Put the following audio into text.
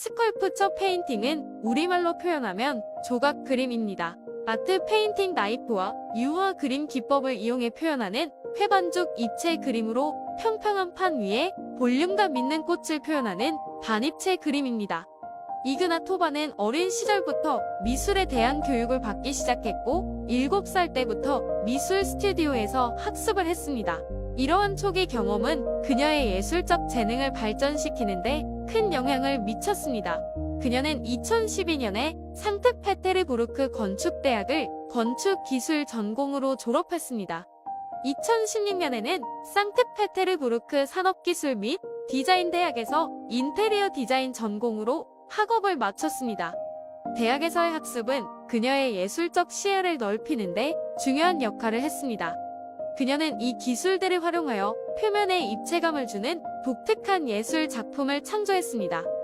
스컬프처 페인팅은 우리말로 표현하면 조각 그림입니다. 마트 페인팅 나이프와 유화 그림 기법을 이용해 표현하는 회반죽 입체 그림으로 평평한 판 위에 볼륨감 있는 꽃을 표현하는 반입체 그림입니다. 이그나 토바는 어린 시절부터 미술에 대한 교육을 받기 시작했고 7살 때부터 미술 스튜디오에서 학습을 했습니다. 이러한 초기 경험은 그녀의 예술적 재능을 발전시키는데 큰 영향을 미쳤습니다. 그녀는 2012년에 상트 페테르부르크 건축대학을 건축기술 전공으로 졸업했습니다. 2016년에는 상트페테르부르크 산업기술 및 디자인대학에서 인테리어 디자인 전공으로 학업을 마쳤습니다. 대학에서의 학습은 그녀의 예술적 시야를 넓히는데 중요한 역할을 했습니다. 그녀는 이 기술들을 활용하여 표면에 입체감을 주는 독특한 예술 작품을 창조했습니다.